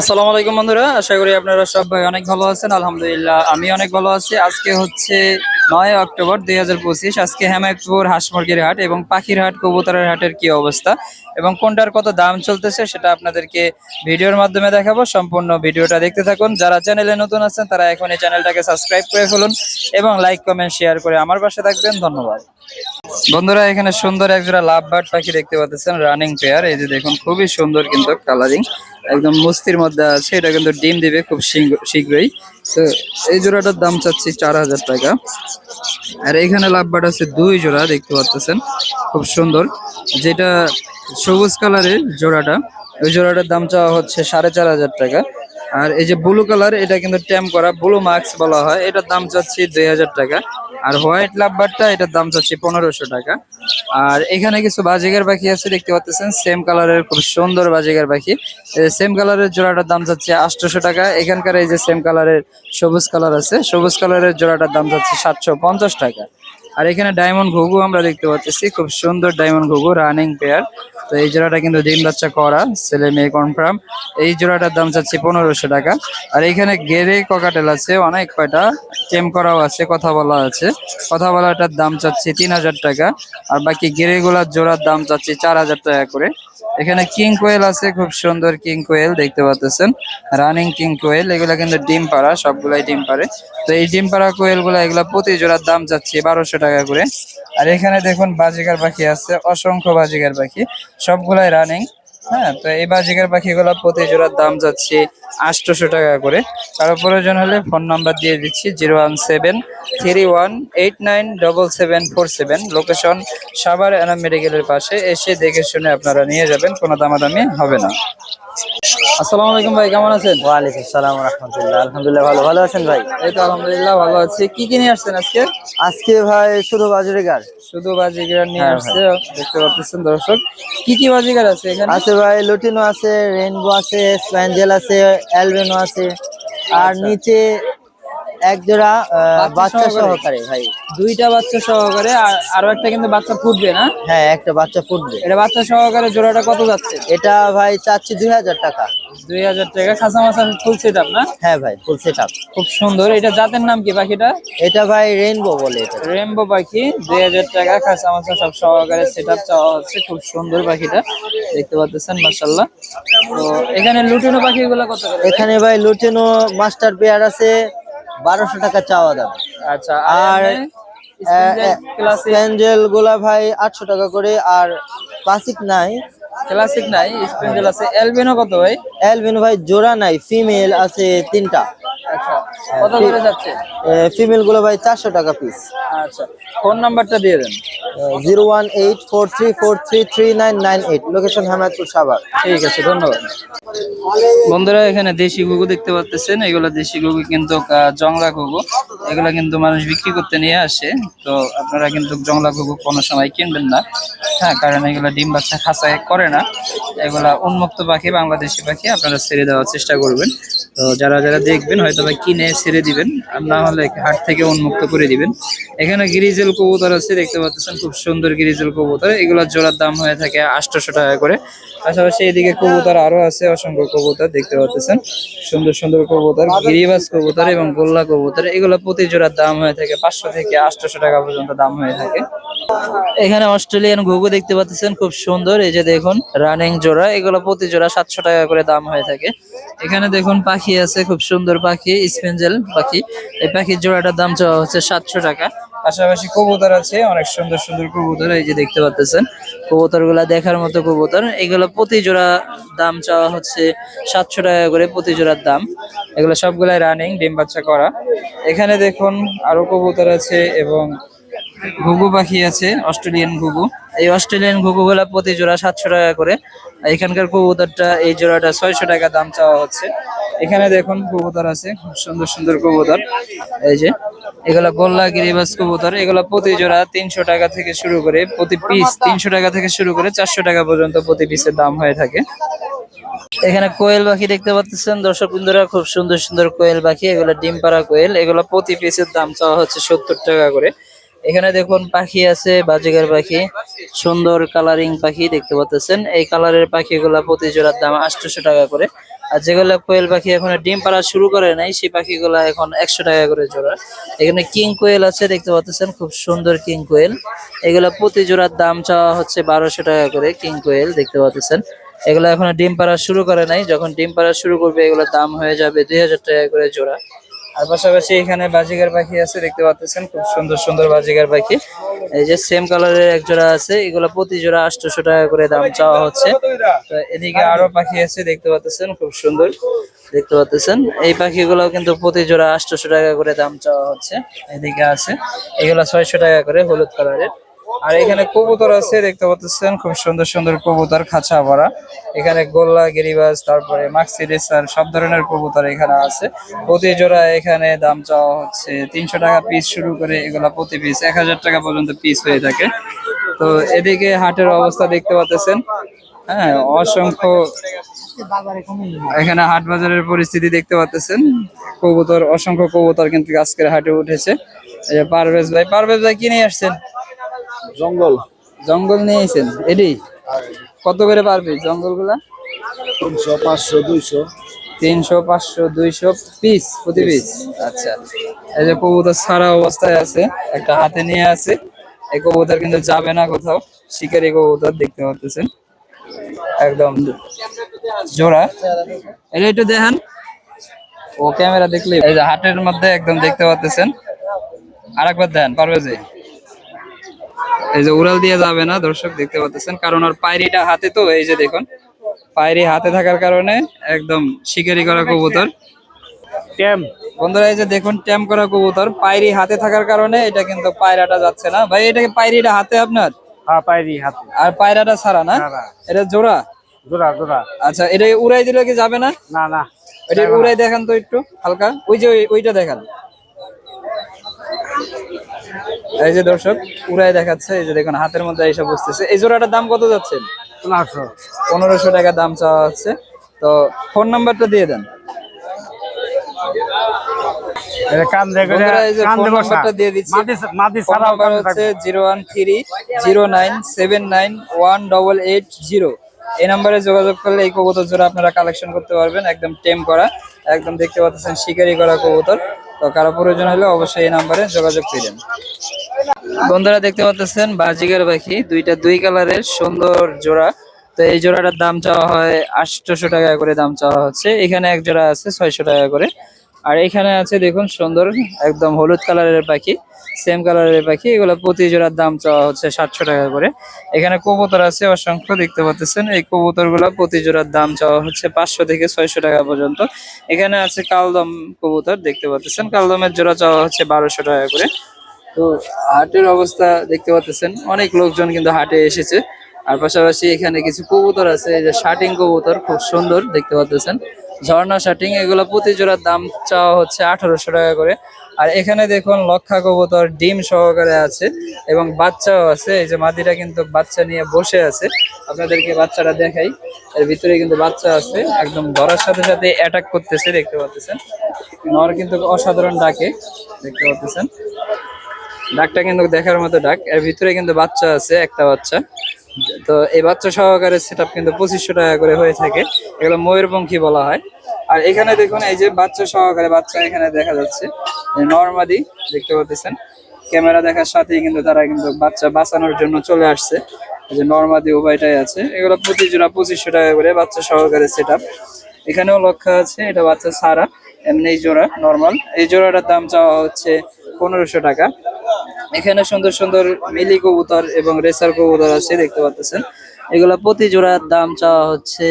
আসসালামু আলাইকুম বন্ধুরা, আশা করি আপনারা সবাই অনেক ভালো আছেন, আলহামদুলিল্লাহ, আমি অনেক ভালো আছি। আজকে হচ্ছে নয় অক্টোবর দুই হাজার পঁচিশ, আজকে হেমায়তপুর হাঁস হাট এবং পাখির হাট, কবুতরের হাটের কি অবস্থা এবং কোনটার কত দাম চলতেছে সেটা আপনাদেরকে ভিডিওর মাধ্যমে দেখাবো। সম্পূর্ণ ভিডিওটা দেখতে থাকুন। যারা চ্যানেলে নতুন আছেন, তারা এখন এই চ্যানেলটাকে সাবস্ক্রাইব করে ফেলুন এবং লাইক, কমেন্ট, শেয়ার করে আমার পাশে থাকবেন। ধন্যবাদ। বন্ধুরা, এখানে সুন্দর একজোড়া লাভ বার্ড পাখি দেখতে পাচ্ছেন, রানিং পেয়ার। এই যে দেখুন, খুবই সুন্দর কিন্তু কালারিং একদম মস্তির মধ্যে আছে, এটা কিন্তু ডিম দিবে খুব শীঘ্র- শীঘ্রই। তো এই জোড়াটার দাম চাচ্ছি চার হাজার টাকা। আর এখানে লাভ বার্ড আছে দুই জোড়া, দেখতে পাচ্ছেন খুব সুন্দর। যেটা সবুজ কালারের জোড়াটা, ওই জোড়াটার দাম চাওয়া হচ্ছে সাড়ে চার হাজার টাকা। আর এই যে ব্লু কালার, এটা কিন্তু ট্যাম করা, ব্লু মাস্ক বলা হয়, এটার দাম চাচ্ছি দুই হাজার টাকা। আর হোয়াইট লাভবারটা এটার দাম চাচ্ছি পনেরোশো টাকা। আর এখানে কিছু বাজিগার পাখি আছে, দেখতে পাচ্ছেন সেম কালারের খুব সুন্দর বাজিগার পাখি। সেম কালারের জোড়াটার দাম চাচ্ছে আটশোশো টাকা। এখানকার এই যে সেম কালারের সবুজ কালার আছে, সবুজ কালারের জোড়াটার দাম চাচ্ছে সাতশো পঞ্চাশ টাকা। আর এখানে ডায়মন্ড ঘুঘু আমরা দেখতে পাচ্ছি। খুব সুন্দর ডায়মন্ড ঘুঘু, রানিং পেয়ার। তো এই জোড়াটা কিন্তু ডিম বাচ্চা করা, ছেলে মেয়ে কনফার্ম এই জোড়াটার দাম চাচ্ছি পনেরোশো টাকা। আর এখানে গেরে ককাটেল আছে, অনেক কয়টা। টেম করাও আছে, কথা বলা আছে। কথা বলাটার দাম চাচ্ছি তিন হাজার টাকা। আর বাকি গেরে গুলার জোড়ার দাম চাচ্ছি চার হাজার টাকা করে। এখানে কিং কোয়েল আছে, খুব সুন্দর কিং কোয়েল দেখতে পাচ্ছেন। রানিং কিং কোয়েল এগুলা কিন্তু ডিম পাড়া, সবগুলাই ডিম পারে তো এই ডিম পাড়া কোয়েলগুলা এগুলা প্রতি জোড়ার দাম যাচ্ছে বারোশো টাকা করে। আর এখানে দেখুন বাজিকার পাখি আছে, অসংখ্য বাজিকার পাখি, সবগুলাই রানিং হ্যাঁ? তো এই বাজিকার পাখিগুলা প্রতি জোড়ার দাম যাচ্ছে আটশোশো টাকা করে। কারও প্রয়োজন হলে ফোন নাম্বার দিয়ে দিচ্ছি, zero one seven three one eight nine double seven four seven. Location Savar Enam মেডিকেলের পাশে, এসে দেখে শুনে আপনারা নিয়ে যাবেন, কোনো দামাদামি হবে না। আসসালামু আলাইকুম ভাই কেমন আছেন? ওয়ালাইকুম সালাম রহমতুল্লাহ। আলহামদুলিল্লাহ ভালো ভালো আছেন ভাই? এই তো আলহামদুলিল্লাহ ভালো আছি। কি কি নিয়ে আসছেন আজকে? আজকে ভাই শুধু শুধু বাজিগার নিয়ে হ্যাঁ, আসছে দেখতে পাচ্ছেন দর্শক। কি কি বাজিগার আছে এখানে? আছে ভাই লুটিনো আছে রেইনবো আছে স্প্যাঞ্জেল আছে অ্যালবেনো আছে আর নিচে এক জোড়া বাচ্চা সহকারে? ভাই। দুইটা বাচ্চা সহকারে আর আরও একটা কিন্তু বাচ্চা ফুটবে না? হ্যাঁ একটা বাচ্চা ফুটবে। এটা বাচ্চা সহকারে জোড়াটা কত যাচ্ছে? এটা ভাই চাচ্ছি দুই হাজার টাকা। দুই হাজার টাকা খাসা মাছা ফুল সেট না? হ্যাঁ ভাই ফুল সেট আপ খুব সুন্দর। এটা জাতের নাম কি পাখিটা? এটা ভাই রেইনবো বলে এটা। রেমবো পাখি দুই হাজার টাকা খাসা মাছা সব সহকারে সেট আপ চাওয়া হচ্ছে। খুব সুন্দর পাখিটা দেখতে পাচ্ছেন মার্শাল্লাহ তো এখানে লুটিনো পাখিগুলো কত এখানে ভাই লুটিনো মাস্টার পেয়ার আছে বারোশো টাকা চাওয়া দাম। আচ্ছা আর স্প্যাঞ্জেলগুলা ভাই আটশো টাকা করে আর ক্লাসিক নাই। ক্লাসিক নাই স্পেন্ডেল আছে। এলবিনো কত ভাই? অ্যালবিন ভাই জোড়া নাই ফিমেল আছে তিনটা। আচ্ছা কত করে যাচ্ছে? ফিমেলগুলো ভাই চারশো টাকা পিস আচ্ছা ফোন নাম্বারটা দিয়ে দেন। Zero one eight four three four three three nine nine eight. Location Hemayetpur Savar. ঠিক আছে ধন্যবাদ। বন্ধুরা, এখানে দেশি গুগু দেখতে পাচ্ছেন এগুলো দেশি গুগু কিন্তু জংলা গুগু এগুলো কিন্তু মানুষ বিক্রি করতে নিয়ে আসে। তো আপনারা কিন্তু জংলা গুগু কোনো সময় কিনবেন না। হ্যাঁ কারণ এগুলো ডিম বাচ্চা খাঁচায় করে না। এগুলা উন্মুক্ত পাখি, বাংলাদেশি পাখি, আপনারা ছেড়ে দেওয়ার চেষ্টা করবেন। তো যারা যারা দেখবেন হয়তো বা কিনে ছেড়ে দিবেন, আর না হলে হাট থেকে উন্মুক্ত করে দিবেন। এখানে গিরিজেল কবুতর আছে, দেখতে পাচ্ছেন খুব সুন্দর গিরিজেল কবুতর। এগুলোর জোড়ার দাম হয়ে থাকে আটশোশো টাকা করে। পাশাপাশি এদিকে কবুতর আরও আছে অসংখ্য কবুতর দেখতে পাচ্ছেন। সুন্দর সুন্দর কবুতর, গিরিবাজ কবুতর এবং গোল্লা কবুতর। এগুলো প্রতি জোড়ার দাম হয়ে থাকে পাঁচশো থেকে আটশোশো টাকা পর্যন্ত দাম হয়ে থাকে। এখানে অস্ট্রেলিয়ান ঘুঘু দেখতে পাচ্ছেন, খুব সুন্দর। এই যে দেখুন রানিং জোড়া। এগুলো প্রতি জোড়া সাতশো টাকা করে দাম হয়ে থাকে। এখানে দেখুন, পাখি আছে, খুব সুন্দর পাখি স্পেঞ্জেল পাখি। এই পাখির জোড়াটার দাম চাওয়া হচ্ছে সাতশো টাকা। পাশাপাশি কবুতর আছে, অনেক সুন্দর সুন্দর কবুতর এই যে দেখতে পাচ্ছেন কবুতরগুলা দেখার মতো কবুতর। এগুলো প্রতি জোড়া দাম চাওয়া হচ্ছে সাতশো টাকা করে প্রতি জোড়ার দাম। এগুলো সবগুলাই রানিং ডিম বাচ্চা করা। এখানে দেখুন আরও কবুতর আছে এবং ঘুঘু পাখি আছে, অস্ট্রেলিয়ান ঘুঘু। এই অস্ট্রেলিয়ান ঘুঘু গুলা প্রতি জোড়া সাতশো টাকা করে। এখানকার কবুতরটা এই জোড়াটা ছয়শো টাকা দাম চাওয়া হচ্ছে। এখানে দেখুন কবুতর আছে, খুব সুন্দর সুন্দর কবুতর। এই যে, এগুলা গোল্লা গিরিবাস কবুতর, এগুলা প্রতি জোড়া তিনশো টাকা থেকে শুরু করে, প্রতি পিস তিনশো টাকা থেকে শুরু করে চারশো টাকা পর্যন্ত প্রতি পিসের দাম হয়ে থাকে। এখানে কোয়েল পাখি দেখতে পাচ্ছেন, দর্শক বন্ধুরা, খুব সুন্দর সুন্দর কোয়েল পাখি, এগুলো ডিম পাড়া কোয়েল, এগুলো প্রতি পিসের দাম চাওয়া হচ্ছে সত্তর টাকা করে। এখানে দেখুন পাখি আছে, বাজিগার পাখি, সুন্দর কালারিং পাখি দেখতে পাচ্ছেন। এই কালারের পাখিগুলা প্রতি জোড়ার দাম আটশোশো টাকা করে। আর যেগুলো কোয়েল পাখি এখন ডিম পাড়া শুরু করে নাই, সেই পাখিগুলো এখন একশো টাকা করে জোড়া। এখানে কিং কোয়েল আছে, দেখতে পাচ্ছেন, খুব সুন্দর কিং কোয়েল। এগুলো প্রতি জোড়ার দাম চাওয়া হচ্ছে বারোশো টাকা করে কিং কোয়েল, দেখতে পাচ্ছেন। এগুলো এখন ডিম পাড়া শুরু করে নাই, যখন ডিম পাড়া শুরু করবে, এগুলোর দাম হয়ে যাবে দুই হাজার টাকা করে জোড়া। আর পাশাপাশি এখানে বাজিগার পাখি আছে, দেখতে পাচ্ছেন, খুব সুন্দর সুন্দর বাজিগার পাখি। এই যে সেম কালারের এক জোড়া আছে, এগুলো প্রতি জোড়া আটশোশো টাকা করে দাম চাওয়া হচ্ছে। তো এদিকে আরও পাখি আছে, দেখতে পাচ্ছেন, খুব সুন্দর, দেখতে পাচ্ছেন। এই পাখিগুলো কিন্তু প্রতি জোড়া আটশোশো টাকা করে দাম চাওয়া হচ্ছে, এদিকে আছে। এগুলো ছয়শো টাকা করে হলুদ কালারের আর এখানে কবুতর আছে, দেখতে পাচ্ছেন, খুব সুন্দর সুন্দর কবুতর, খাঁচা ভরা। এখানে গোল্লা, গিরিবাজ, তারপরে মাক্সি রেসার, সব ধরনের কবুতর এখানে আছে। প্রতি জোড়া এখানে দাম চাওয়া হচ্ছে তিনশো টাকা পিস শুরু করে এগুলা প্রতি পিস এক হাজার টাকা পর্যন্ত পিস হয়ে থাকে। তো এদিকে হাটের অবস্থা দেখতে পাচ্ছেন। হ্যাঁ অসংখ্য এখানে হাট বাজারের পরিস্থিতি দেখতে পাচ্ছেন। কবুতর, অসংখ্য কবুতর কিন্তু আজকের হাটে উঠেছে। পারভেজ ভাই পারভেজ ভাই কি নিয়ে আসছেন? জঙ্গল। জঙ্গল নিয়ে এসেছেন এডি? কত করে পারবে জঙ্গলগুলা তিনশো পাঁচশো দুইশো। তিনশো পাঁচশো দুইশো পিস প্রতি পিস আচ্ছা। এই যে কবুতর সারা অবস্থায় আছে একটা হাতে নিয়ে আছে। এই কবুতর কিন্তু যাবে না কোথাও। শিকারি কবুতর দেখতে পাচ্ছেন একদম জোড়া। এটা একটু দেখেন। ও ক্যামেরা দেখলে এই যে হাটের মধ্যে একদম দেখতে পাচ্ছেন আরেকবার দেন পারবে যে? এই যে উড়াল দিয়ে যাবে না দর্শক দেখতে পাচ্ছেন। কারণ ওর পায়রিটা হাতে তো এই যে দেখুন পায়রি হাতে থাকার কারণে একদম শিকারি করা কবুতর। ট্যাম। বন্ধুরা এই যে দেখুন ট্যাম করা কবুতর। পায়রি হাতে থাকার কারণে এটা কিন্তু পায়রাটা যাচ্ছে না। ভাই এটা কি পায়রিটা হাতে আপনার? হ্যাঁ পাইরি হাতে। আর পায়রাটা ছাড়া না? এটা জোড়া? জোড়া জোড়া। আচ্ছা এটা উড়াই দিলে কি যাবে না? না না। এটা উড়াই দেখান তো একটু হালকা। ওই যে ওই- ওইটা দেখান। এই যে দর্শক উড়াই দেখাচ্ছে এই যে দেখুন হাতের মধ্যে এসে বসতেছে এই জোড়াটার দাম কত যাচ্ছে? পনেরোশো। টাকা দাম চাওয়া হচ্ছে। তো ফোন নাম্বারটা দিয়ে দেন। এই নাম্বার এই যোগাযোগ করলে এই কবুতর জোড়া আপনারা কালেকশন করতে পারবেন একদম টেম করা। একদম দেখতে পাচ্ছেন শিকারি করা কবুতর। তো কারও প্রয়োজন হলে অবশ্যই এই নাম্বারে যোগাযোগ করবেন বন্ধুরা দেখতে পাচ্ছেন বাজিগার পাখি, দুইটা দুই কালারের সুন্দর জোড়া। তো এই জোড়াটার দাম চাওয়া হয় আটশোশো টাকা করে দাম চাওয়া হচ্ছে। এখানে এক জোড়া আছে ছয়শো টাকা করে। আর এখানে আছে দেখুন সুন্দর একদম হলুদ কালারের পাখি। সেম কালারের পাখি, এগুলো প্রতি জোড়ার দাম চাওয়া হচ্ছে সাতশো টাকা করে। এখানে কবুতর আছে, অসংখ্য, দেখতে পাচ্ছেন। এই কবুতরগুলো প্রতি জোড়ার দাম চাওয়া হচ্ছে পাঁচশো থেকে ছয়শো টাকা পর্যন্ত। এখানে আছে কালদম কবুতর, দেখতে পাচ্ছেন। কালদমের জোড়া চাওয়া হচ্ছে বারোশো টাকা করে। তো হাটের অবস্থা দেখতে পাচ্ছেন, অনেক লোকজন কিন্তু হাটে এসেছে। আর পাশাপাশি এখানে কিছু কবুতর আছে, এই যে শার্টিং কবুতর, খুব সুন্দর, দেখতে পাচ্ছেন। ঝর্ণা শার্টিং এগুলো প্রতি জোড়ার দাম চাওয়া হচ্ছে আঠারোশো টাকা করে। আর এখানে দেখুন লক্ষা কবুতর ডিম সহকারে আছে এবং বাচ্চাও আছে। এই যে মাদিটা কিন্তু বাচ্চা নিয়ে বসে আছে। আপনাদেরকে বাচ্চাটা দেখাই। এর ভিতরে কিন্তু বাচ্চা আছে, একদম ধরার সাথে সাথে অ্যাটাক করতেছে, দেখতে পাচ্ছেন। নর কিন্তু অসাধারণ ডাকে, দেখতে পাচ্ছেন। ডাকটা কিন্তু দেখার মতো ডাক। এর ভিতরে কিন্তু বাচ্চা আছে, একটা বাচ্চা। তো এই বাচ্চা সহকারে সেট কিন্তু পঁচিশশো টাকা করে হয়ে থাকে। এগুলো ময়ূরপঙ্খী বলা হয়। আর এখানে দেখুন, এই যে বাচ্চা সহকারে বাচ্চা এখানে দেখা যাচ্ছে। নর্মাদি দেখতে পাচ্ছেন। ক্যামেরা দেখার সাথেই কিন্তু তারা কিন্তু বাচ্চা বাঁচানোর জন্য চলে আসছে। যে নর্মাদি উভয়টাই আছে। এগুলো প্রতি জোড়া পঁচিশশো টাকা করে বাচ্চা সহকারে সেট এখানেও লক্ষ্য আছে, এটা বাচ্চা সারা, এমনি এই জোড়া নর্মাল এই জোড়াটার দাম চাওয়া হচ্ছে পনেরোশো টাকা। এখানে সুন্দর সুন্দর মিলি কবুতর এবং রেসার কবুতর আছে, দেখতে পাচ্ছেন। এগুলা প্রতি জোড়ার দাম চাওয়া হচ্ছে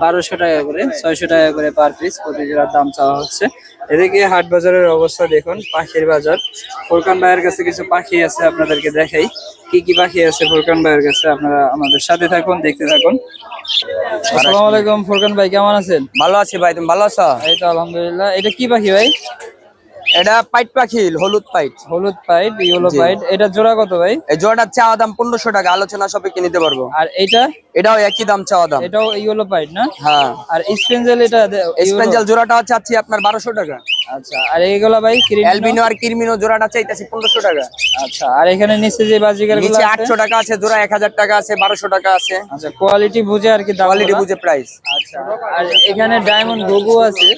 বারোশো টাকা করে ছয়শো টাকা করে পার পিস প্রতি জোড়ার দাম চাওয়া হচ্ছে। এদিকে হাট বাজারের অবস্থা দেখুন পাখির বাজার। ফুরকান ভাইয়ের কাছে কিছু পাখি আছে আপনাদেরকে দেখাই। কি কি পাখি আছে ফুরকান ভাইয়ের কাছে আপনারা আমাদের সাথে থাকুন দেখতে থাকুন। আসসালামু আলাইকুম ফুরকান ভাই কেমন আছেন? ভালো আছি ভাই তুমি ভালো আছো? এই তো আলহামদুলিল্লাহ। এটা কি পাখি ভাই? এটা পাইট পাখি হলুদ পাইট। হলুদ পাইট ইয়েলো। পাইট। এটা জোড়া কত ভাই? এই জোড়াটার চাওয়া দাম পনেরোশো টাকা আলোচনা সাপেক্ষে নিতে পারব। আর এইটা? এটাও একই দাম চাওয়া দাম। এটাও ইয়েলো পাইট না? হ্যাঁ। আর স্পেঞ্জেল এটা দে- জোড়াটা চাচ্ছি আপনার বারোশো টাকা। আচ্ছা আর এইগুলা ভাই অ্যালবিনো আর কিরমিনো জোড়াটা চাইতেছি পনেরোশো টাকা। আচ্ছা আর এখানে নিচে যে বাজিকারগুলো নিচে আছে? আটশো টাকা আছে জোড়া এক হাজার টাকা আছে বারোশো টাকা আছে। আচ্ছা কোয়ালিটি বুঝে আর কি দাম কোয়ালিটি বুঝে প্রাইস আচ্ছা আর এখানে ডায়মন্ড গোগো আছে।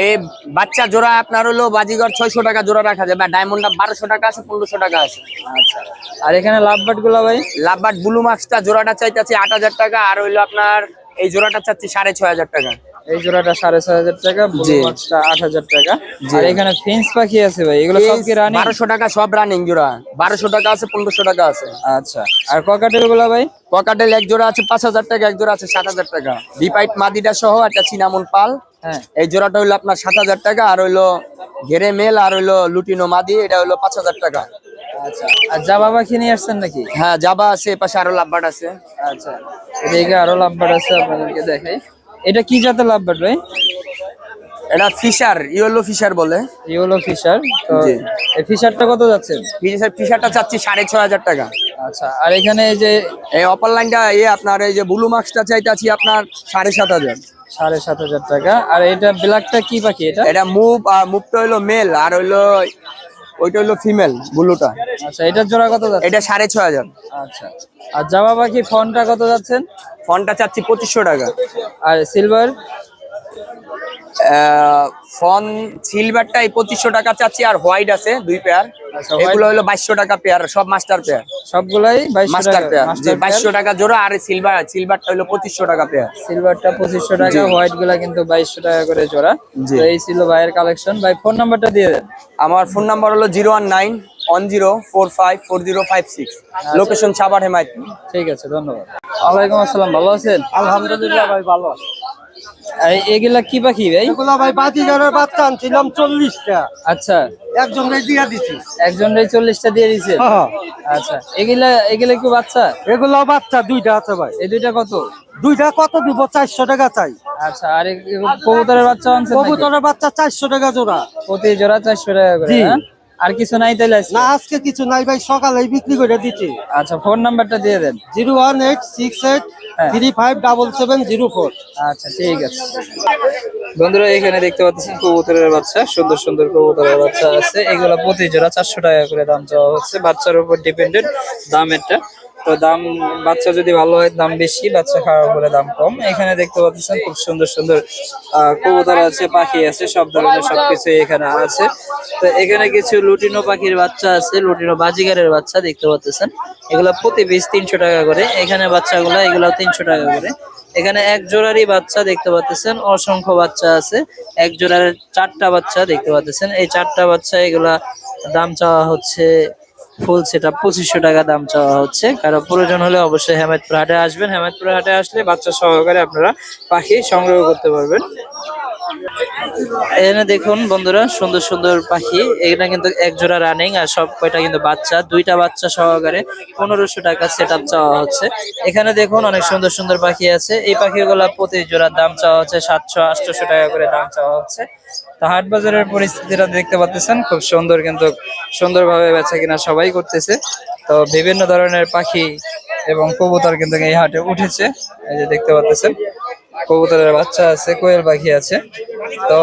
এই বাচ্চা জোড়া আপনার হলো বাজিগর ছয়শো টাকা জোড়া রাখা যাবে ডায়মন্ডটা বারোশো টাকা আছে পনেরোশো টাকা আছে। আচ্ছা। আর এখানে লাভবাটগুলা ভাই? লাভবাট ব্লু মার্কসটা জোড়াটা চাইতেছি আট হাজার টাকা আর হইল আপনার এই জোড়াটা চাচ্ছি সাড়ে ছয় হাজার টাকা। এই জোড়াটা সাড়ে ছয় হাজার টাকা। আট হাজার টাকা। আর এখানে ফিন্স পাখি আছে ভাই এগুলো সব কি রানি বারোশো টাকা সব রানিং জোড়া। বারোশো টাকা আছে পনেরোশো টাকা আছে। আচ্ছা। আর ককাটেলগুলা ভাই? পকাটেল এক জোড়া আছে পাঁচ হাজার টাকা এক জোড়া আছে সাত হাজার টাকা। বিপাইট মাদিটা সহ একটা চিনামন পাল। এই জোড়াটা হইল আপনার সাত হাজার টাকা আর হইল ঘেরে মেল আর হইল লুটিনো মাদি এটা হইল পাঁচ হাজার টাকা। আচ্ছা আর জাবা পাখি নিয়ে আসছেন নাকি? হ্যাঁ জাবা আছে পাশে আরও লাভবাট আছে। আচ্ছা এদিকে আরও লাভবাট আছে আপনাদেরকে দেখাই। এটা কি জাতের লাভবাট ভাই? এটা ফিশার ইয়েলো ফিশার বলে। ইয়েলো ফিশার তো জি। এই ফিশারটা কত যাচ্ছে? ফিশার ফিশারটা চাচ্ছি সাড়ে ছয় হাজার টাকা। আচ্ছা আর এখানে এই যে এই অপার লাইনটা এই আপনার এই যে ব্লু মার্কসটা চাইতেছি আপনার সাড়ে সাত হাজার। সাড়ে সাত হাজার টাকা। আর এটা ব্ল্যাকটা কি পাখি এটা? এটা মুভ আর মুভটা হইল মেল আর হইল ওইটা হইল ফিমেল ব্লুটা। আচ্ছা এটার জোড়া কত যাচ্ছে? এটা সাড়ে ছ হাজার। আচ্ছা। আর জামা পাখি ফোনটা কত যাচ্ছেন? ফোনটা চাচ্ছি পঁচিশশো টাকা। আর সিলভার ফোন সিলভারটা এই পঁচিশশো টাকা চাচ্ছি আর হোয়াইট আছে দুই পেয়ার আচ্ছা, এগুলো হলো বাইশশো টাকা পেয়ার সব মাস্টার পেয়ার সবগুলাই মাস্টার পেয়ার যে বাইশশো টাকা জোড়া আর সিলভার সিলভারটা হলো পঁচিশশো টাকা পেয়ার সিলভারটা পঁচিশশো টাকা হোয়াইটগুলা কিন্তু বাইশশো টাকা করে জোড়া। তো এই ছিল ভাইয়ের কালেকশন ভাই ফোন নাম্বারটা দিয়ে দেন। আমার ফোন নাম্বার হলো zero one nine one zero four five four zero five six. Location Savar Hemayet ঠিক আছে ধন্যবাদ। ওয়ালাইকুম আসসালাম ভালো আছেন? আলহামদুলিল্লাহ ভাই ভালো আর এগুলা কি পাখি ভাই? এগুলা ভাই বাজিগারের বাচ্চা আনছিলাম চল্লিশটা। আচ্ছা। একজন দিয়া দিছি। একজনের চল্লিশটা দিয়ে দিছে? হ্যাঁ। আচ্ছা। এগুলা এগুলা কি বাচ্চা? এগুলা বাচ্চা দুইটা আছে ভাই। এই দুইটা কত? দুইটা কত দিব? চারশো টাকা চাই। আচ্ছা আর কবুতরের বাচ্চা আনছেন নাকি? কবুতরের বাচ্চা চারশো টাকা জোড়া। প্রতি জোড়া চারশো টাকা করে হ্যাঁ? আর কিছু নাই তাইলে? না আজকে কিছু নাই ভাই সকালে বিক্রি করে দিচ্ছি। আচ্ছা ফোন নাম্বারটা দিয়ে দেন। Zero one eight six eight হ্যাঁ। Three five double seven zero four. আচ্ছা ঠিক আছে। বন্ধুরা এখানে দেখতে পাচ্ছেন কবুতরের বাচ্চা সুন্দর সুন্দর কবুতরের বাচ্চা আছে। এগুলো প্রতি জোড়া চারশো টাকা করে দাম চাওয়া হচ্ছে। বাচ্চার উপর ডিপেন্ডেন্ট দাম এটা তো দাম বাচ্চা যদি ভালো হয়, দাম বেশি, বাচ্চা খারাপ হলে দাম কম। এখানে দেখতে পাচ্ছেন খুব সুন্দর সুন্দর কবুতর আছে, পাখি আছে, সব ধরনের সবকিছু এখানে আছে। তো এখানে কিছু লুটিনো পাখির বাচ্চা আছে, লুটিনো বাজিগারের বাচ্চা দেখতে পাচ্ছেন। এগুলো প্রতি পিস তিনশো টাকা করে। এখানে বাচ্চাগুলো, এগুলো তিনশো টাকা করে। এখানে এক জোড়ারই বাচ্চা দেখতে পাচ্ছেন, অসংখ্য বাচ্চা আছে। এক জোড়ার চারটা বাচ্চা দেখতে পাচ্ছেন। এই চারটা বাচ্চা, এগুলা দাম চাওয়া হচ্ছে ফুল সেটা পঁচিশশো টাকা দাম চাওয়া হচ্ছে। কারও প্রয়োজন হলে অবশ্যই হেমেদপুর হাটে আসবেন। হেমেদপুর হাটে আসলে বাচ্চা সহকারে আপনারা পাখি সংগ্রহ করতে পারবেন। এখানে দেখুন বন্ধুরা, সুন্দর সুন্দর পাখি। এখানে কিন্তু এক জোড়া রানিং আর সব কয়টা কিন্তু বাচ্চা, দুইটা বাচ্চা সহকারে পনেরোশো টাকা সেট আপ চাওয়া হচ্ছে। এখানে দেখুন অনেক সুন্দর সুন্দর পাখি আছে। এই পাখিগুলা প্রতি জোড়ার দাম চাওয়া হচ্ছে সাতশো, আটশোশো টাকা করে দাম চাওয়া হচ্ছে। তো হাট বাজারের পরিস্থিতিটা দেখতে পাচ্ছেন, খুব সুন্দর কিন্তু সুন্দরভাবে বেচা কিনা সবাই করতেছে। তো বিভিন্ন ধরনের পাখি এবং কবুতর কিন্তু এই হাটে উঠেছে, এই যে দেখতে পাচ্ছেন। কবুতরের বাচ্চা আছে, কোয়েল পাখি আছে। তো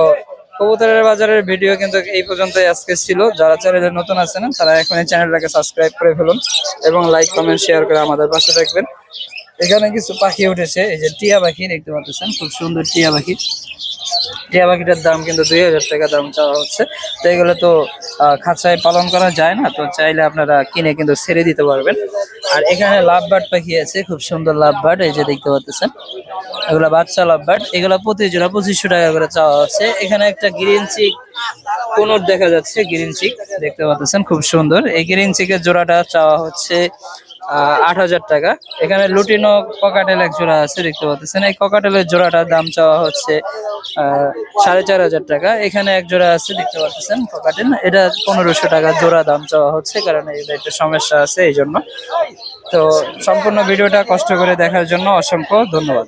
কবুতরের বাজারের ভিডিও কিন্তু এই পর্যন্তই আজকে ছিল। যারা চ্যানেলে নতুন আছেন, তারা এখন এই চ্যানেলটাকে সাবস্ক্রাইব করে ফেলুন এবং লাইক, কমেন্ট, শেয়ার করে আমাদের পাশে থাকবেন। এখানে কিছু পাখি উঠেছে, এই যে টিয়া পাখি দেখতে পাচ্ছেন, খুব সুন্দর টিয়া পাখি। টিয়া পাখিটার দাম কিন্তু দুই হাজার টাকা দাম চাওয়া হচ্ছে। তো এগুলো তো খাঁচায় পালন করা যায় না, তো চাইলে আপনারা কিনে কিন্তু ছেড়ে দিতে পারবেন। আর এখানে লাভবার্ড পাখি আছে, খুব সুন্দর লাভবার্ড, এই যে দেখতে পাচ্ছেন। এগুলা বাচ্চা লাভবার্ড, এগুলা প্রতি জোড়া পঁচিশশো টাকা করে চাওয়া হচ্ছে। এখানে একটা গ্রিন চিক কোনর দেখা যাচ্ছে, গ্রিন চিক, দেখতে পাচ্ছেন, খুব সুন্দর। এই গ্রিন চিকের জোড়াটা চাওয়া হচ্ছে আট হাজার টাকা। এখানে লুটিনো ককাটেল এক জোড়া আছে, দেখতে পাচ্ছেন। এই ককাটেলের জোড়াটার দাম চাওয়া হচ্ছে সাড়ে চার হাজার টাকা। এখানে এক জোড়া আছে, দেখতে পাচ্ছেন ককাটেল এটা পনেরোশো টাকা জোড়া দাম চাওয়া হচ্ছে, কারণ এটা একটা সমস্যা আছে, এই জন্য। তো সম্পূর্ণ ভিডিওটা কষ্ট করে দেখার জন্য অসংখ্য ধন্যবাদ।